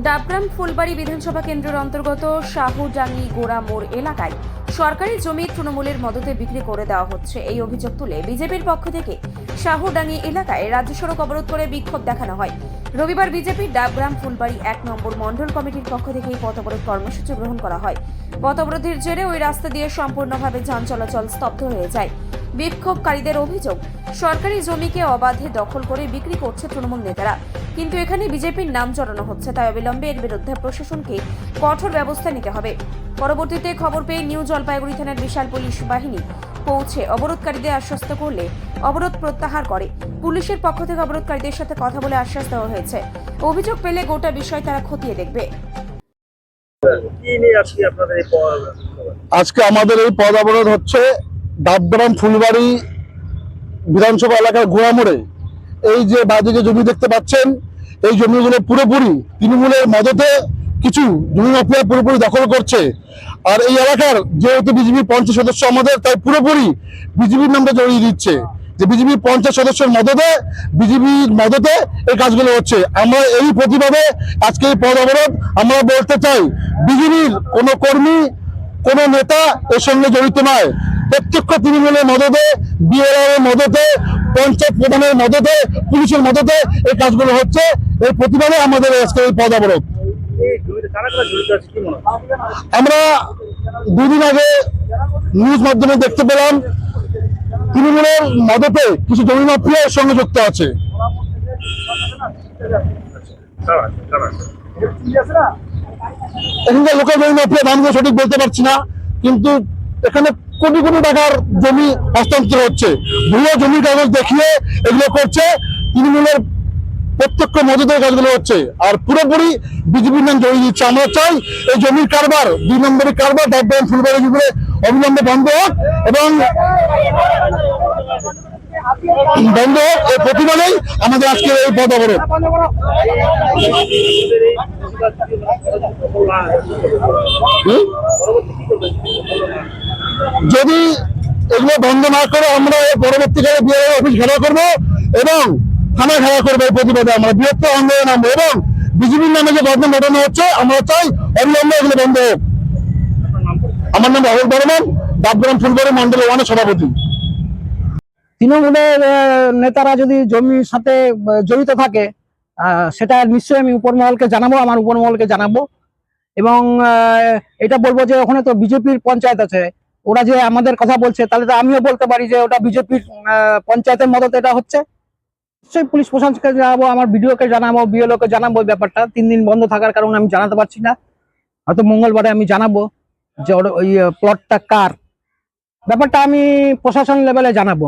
ডাবগ্রাম ফুলবাড়ি বিধানসভা কেন্দ্রের অন্তর্গত শাহুডাঙ্গি গোড়া মোড় এলাকায় সরকারি জমি তৃণমূলের মদতে বিক্রি করে দেওয়া হচ্ছে। এই অভিযোগ তুলে বিজেপির পক্ষ থেকে শাহুডাঙ্গি এলাকায় রাজ্য সড়ক অবরোধ করে বিক্ষোভ দেখানো হয়। রবিবার বিজেপির ডাবগ্রাম ফুলবাড়ি এক নম্বর মণ্ডল কমিটির পক্ষ থেকে এই পথ অবরোধ কর্মসূচি গ্রহণ করা হয়। পথ অবরোধের জেরে ওই রাস্তা দিয়ে সম্পূর্ণভাবে যান চলাচল স্তব্ধ হয়ে যায়। বিক্ষোভকারীদের অভিযোগ সরকারি জমিকে অবাধে দখল করে বিক্রি করছে তৃণমূল নেতারা। কিন্তু এখানে বিজেপির নাম জড়ানো হচ্ছে তাই অবিলম্বে এর বিরুদ্ধে প্রশাসনকে কঠোর ব্যবস্থা নিতে হবে। পরবর্তীতে খবর পেয়ে নিউ জলপাইগুড়ি থানার বিশাল পুলিশ বাহিনী পৌঁছে অবরোধকারীদের আশ্বস্ত করলে অবরোধ প্রত্যাহার করে। পুলিশের পক্ষ থেকে অবরোধকারীদের সাথে কথা বলে আশ্বাস দেওয়া হয়েছে। অভিযোগ পেলে গোটা বিষয় তারা খতিয়ে দেখবে। আজকে আমাদের এই পদ অবরোধ হচ্ছে ডাবগ্রাম ফুলবাড়ি বিধানসভা এলাকার গোড়ামোড়ে এই যে বাদিকে জমি দেখতে পাচ্ছেন, এই জমিগুলো পুরোপুরি তৃণমূলের মদতে কিছু জমি মাফিয়া পুরোপুরি দখল করছে। আর এই এলাকার যেহেতু বিজেপি পঞ্চাশ সদস্য আমাদের, তাই পুরোপুরি বিজেপির নামটা জড়িয়ে দিচ্ছে। যে বিজেপির পঞ্চাশ সদস্যের মদতে, বিজেপির মদতে এই কাজগুলো হচ্ছে। আমরা এই প্রতিবাদে আজকে এই পদ অবরোধ আমরা বলতে চাই, বিজেপির কোনো কর্মী, কোনো নেতা এর সঙ্গে জড়িত নয়। প্রত্যক্ষ তৃণমূলের মদতে বিএলআর মদতে, পঞ্চায়েত প্রধানের মদতে, পুলিশের মদতে এই কাজগুলো হচ্ছে। এই প্রতিবাদে আমাদের আজকে এই পদ অবরোধ। আমরা দুদিন আগে নিউজ মাধ্যমে দেখতে পেলাম, তৃণমূলের মদতে কিছু জমি মাফিয়া সঙ্গে যুক্ত আছে। কারা কারা এখানকার লোকাল জমি মাফিয়া দামগুলো সঠিক বলতে পারছি না, কিন্তু এখানে কোটি কোটি টাকার জমি হস্তান্তর হচ্ছে। ভুয়ো জমির কাগজ দেখিয়ে এগুলো করছে, তৃণমূলের প্রত্যক্ষ মদতের কাজগুলো হচ্ছে। আর পুরোপুরি বিজেপির নাম জড়িয়ে দিচ্ছে। আমরা চাই এই জমির কারবার, দুই নম্বরের কারবার ডাব্বান ফুলবাড়ি জুড়ে অবিলম্বে বন্ধ হোক এবং বন্ধ হোক এই প্রতিবাদেই আমাদের আজকের এই পদ অবরোধ? যদি এগুলো বন্ধ না করে আমরা পরবর্তীকালে বিএলও অফিস ঘেরাও করব এবং থানা ঘেরা করব এই প্রতিবাদে আমরা। বৃহত্তর আন্দোলন নামবো এবং বিজেপির নামে যে বদনাম ঘটানো হচ্ছে, আমরা চাই অবিলম্বে এগুলো বন্ধ হোক। আমার নাম রাহুল বর্মন ডাবগ্রাম ফুলবাড়ি মন্ডল ওয়ানের সভাপতি। তৃণমূলের নেতারা যদি জমির সাথে জড়িত থাকে সেটা নিশ্চয়ই আমি উপরমহলকে জানাব, আমার উপরমহলকে জানাব। এবং এটা বলব যে ওখানে তো বিজেপির পঞ্চায়েত আছে। ওরা যে আমাদের কথা বলছে, তাহলে তো আমিও বলতে পারি যে ওটা বিজেপির পঞ্চায়েতের মদত এটা হচ্ছে। নিশ্চয়ই পুলিশ প্রশাসনকে জানাব, আমার বিডিওকে জানাব বিএলও কে জানাব ব্যাপারটা। তিন দিন বন্ধ থাকার কারণে আমি জানাতে পারছি না। হয়তো মঙ্গলবারে আমি জানাব যে ওই প্লটটা কার। ব্যাপারটা আমি প্রশাসন লেভেলে জানাব।